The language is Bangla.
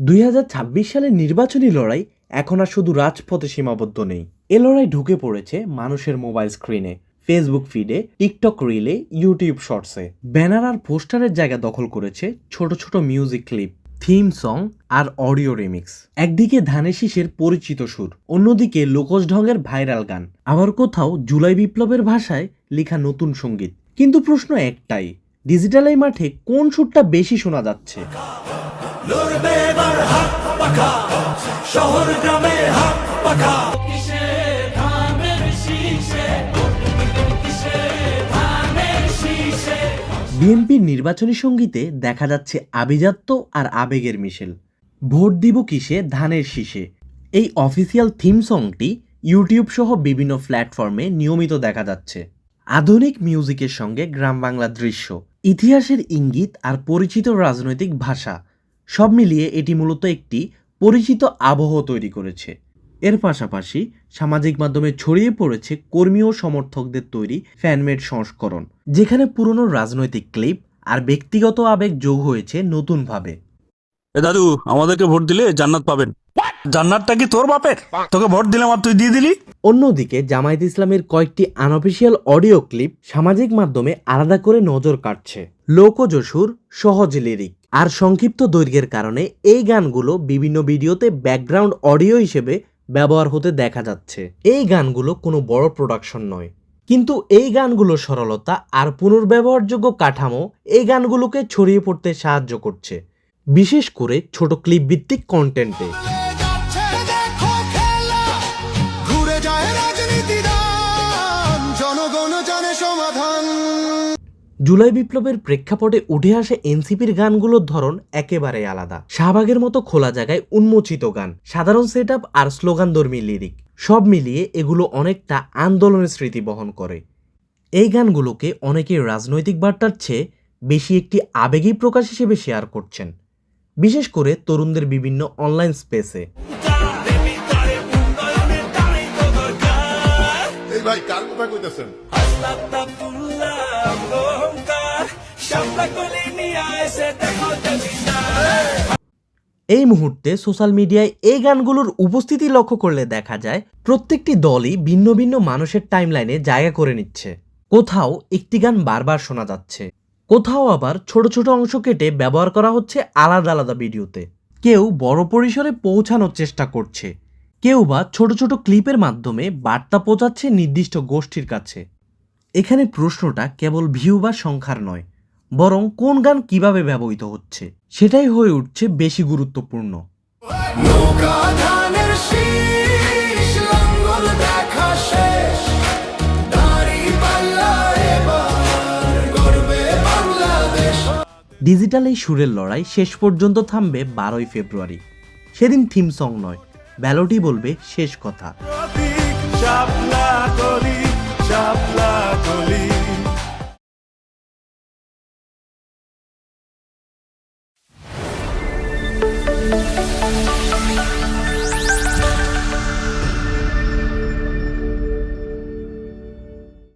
দুই হাজার ছাব্বিশ সালের নির্বাচনী লড়াই এখন আর শুধু রাজপথে সীমাবদ্ধ নেই। এ লড়াই ঢুকে পড়েছে মানুষের মোবাইল স্ক্রিনে ফেসবুক ফিডে টিকটক রিলে ইউটিউব শর্টসে ব্যানার আর পোস্টারের জায়গা দখল করেছে ছোট ছোট মিউজিক ক্লিপ থিম সং আর অডিও রিমিক্স একদিকে ধানের শীষের পরিচিত সুর, অন্যদিকে লোকজ ঢঙের ভাইরাল গান। আবার কোথাও জুলাই বিপ্লবের ভাষায় লেখা নতুন সংগীত। কিন্তু প্রশ্ন একটাই ডিজিটাল এই মাঠে কোন সুরটা বেশি শোনা যাচ্ছে? লড়বে এবার হাত পাখা শহর গ্রামে হাত পাখা। কিসে ধানের শীষে? কিসে ধানের শীষে? বিএনপির নির্বাচনী সঙ্গীতে দেখা যাচ্ছে আভিজাত্য আর আবেগের মিশেল। ভোট দিব কিসে? ধানের শীষে। এই অফিসিয়াল থিম সংটি ইউটিউব সহ বিভিন্ন প্ল্যাটফর্মে নিয়মিত দেখা যাচ্ছে। আধুনিক মিউজিকের সঙ্গে গ্রাম বাংলা দৃশ্য ইতিহাসের ইঙ্গিত আর পরিচিত রাজনৈতিক ভাষা। সব মিলিয়ে এটি মূলত একটি পরিচিত আবহ তৈরি করেছে। এর পাশাপাশি সামাজিক মাধ্যমে ছড়িয়ে পড়েছে কর্মী ও সমর্থকদের তৈরি ফ্যানমেড সংস্করণ যেখানে পুরনো রাজনৈতিক ক্লিপ আর ব্যক্তিগত আবেগ যোগ হয়েছে নতুনভাবে। এ দাদু আমাদেরকে ভোট দিলে জান্নাত পাবেন। জান্নাতটা কি তোর বাপের? তোকে ভোট দিলাম আর তুই দিয়ে দিলি? অন্যদিকে জামায়াত ইসলামের কয়েকটি আনঅফিসিয়াল অডিও ক্লিপ সামাজিক মাধ্যমে আলাদা করে নজর কাটছে লোকজসুর সহজ লিরিক আর সংক্ষিপ্ত দৈর্ঘ্যের কারণে এই গানগুলো বিভিন্ন ভিডিওতে ব্যাকগ্রাউন্ড অডিও হিসেবে ব্যবহার হতে দেখা যাচ্ছে। এই গানগুলো কোনো বড় প্রোডাকশন নয়। কিন্তু এই গানগুলো সরলতা আর পুনর্ব্যবহারযোগ্য কাঠামো এই গানগুলোকে ছড়িয়ে পড়তে সাহায্য করছে। বিশেষ করে ছোট ক্লিপ ভিত্তিক কন্টেন্টে জুলাই বিপ্লবের প্রেক্ষাপটে উঠে আসে এনসিপির গানগুলোর ধরন একেবারে আলাদা। শাহবাগের মতো খোলা জায়গায় উন্মোচিত গান সাধারণ সেট আপ আর স্লোগানধর্মী লিরিক। সব মিলিয়ে এগুলো অনেকটা আন্দোলনের স্মৃতি বহন করে। এই গানগুলোকে অনেকে রাজনৈতিক বার্তার চেয়ে বেশি একটি আবেগী প্রকাশ হিসেবে শেয়ার করছেন। বিশেষ করে তরুণদের বিভিন্ন অনলাইন স্পেসে। ভাই কার কথা কইতেছেন? এই মুহূর্তে সোশ্যাল মিডিয়ায় এই গানগুলোর উপস্থিতি লক্ষ্য করলে দেখা যায়, প্রত্যেকটি দলই ভিন্ন ভিন্ন মানুষের টাইমলাইনে জায়গা করে নিচ্ছে। কোথাও একটি গান বারবার শোনা যাচ্ছে। কোথাও আবার ছোট ছোট অংশ কেটে ব্যবহার করা হচ্ছে আলাদা আলাদা ভিডিওতে। কেউ বড় পরিসরে পৌঁছানোর চেষ্টা করছে। কেউ বা ছোট ছোট ক্লিপের মাধ্যমে বার্তা পৌঁছাচ্ছে নির্দিষ্ট গোষ্ঠীর কাছে। এখানে প্রশ্নটা কেবল ভিউ বা সংখ্যার নয়। বরং কোন গান কীভাবে ব্যবহৃত হচ্ছে সেটাই হয়ে উঠছে বেশি গুরুত্বপূর্ণ। ডিজিটাল এই সুরের লড়াই শেষ পর্যন্ত থামবে বারোই ফেব্রুয়ারি। সেদিন থিম সং নয় ব্যালটই বলবে শেষ কথা। Música